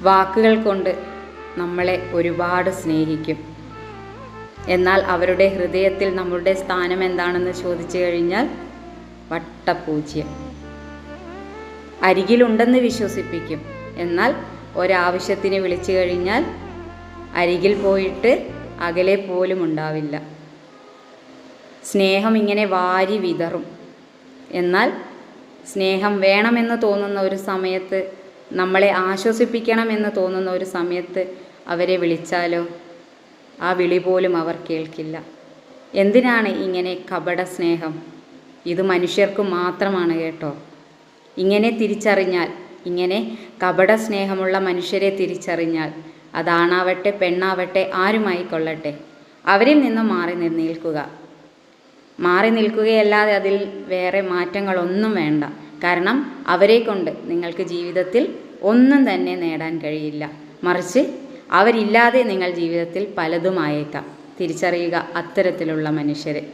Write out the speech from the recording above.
വാക്കുകൾ കൊണ്ട് നമ്മളെ ഒരുപാട് സ്നേഹിക്കും. എന്നാൽ അവരുടെ ഹൃദയത്തിൽ നമ്മളുടെ സ്ഥാനം എന്താണെന്ന് ചോദിച്ചു കഴിഞ്ഞാൽ വട്ടപൂജ്യം. അരികിലുണ്ടെന്ന് വിശ്വസിപ്പിക്കും. എന്നാൽ ഒരാവശ്യത്തിന് വിളിച്ചു കഴിഞ്ഞാൽ അരികിൽ പോയിട്ട് അകലെ പോലും ഉണ്ടാവില്ല. സ്നേഹം ഇങ്ങനെ വാരി വിതറും. എന്നാൽ സ്നേഹം വേണമെന്ന് തോന്നുന്ന ഒരു സമയത്ത് നമ്മളെ ആശ്വസിപ്പിക്കണമെന്ന് തോന്നുന്ന ഒരു സമയത്ത് അവരെ വിളിച്ചാലോ? ആ വിളി പോലും അവർ കേൾക്കില്ല. എന്തിനാണ് ഇങ്ങനെ കപട സ്നേഹം? ഇത് മനുഷ്യർക്ക് മാത്രമാണ് കേട്ടോ. ഇങ്ങനെ തിരിച്ചറിഞ്ഞാൽ ഇങ്ങനെ കപട സ്നേഹമുള്ള മനുഷ്യരെ തിരിച്ചറിഞ്ഞാൽ അതാണാവട്ടെ പെണ്ണാവട്ടെ ആരുമായി കൊള്ളട്ടെ? അവരിൽ നിന്ന് മാറി നിൽക്കുക. മാറി നിൽക്കുകയല്ലാതെ അതിൽ വേറെ മാറ്റങ്ങളൊന്നും വേണ്ട. കാരണം അവരെ കൊണ്ട് നിങ്ങൾക്ക് ജീവിതത്തിൽ ഒന്നും തന്നെ നേടാൻ കഴിയില്ല. മറിച്ച് അവരില്ലാതെ നിങ്ങൾ ജീവിതത്തിൽ പലതുമായേക്കാം. തിരിച്ചറിയുക അത്തരത്തിലുള്ള മനുഷ്യരെ.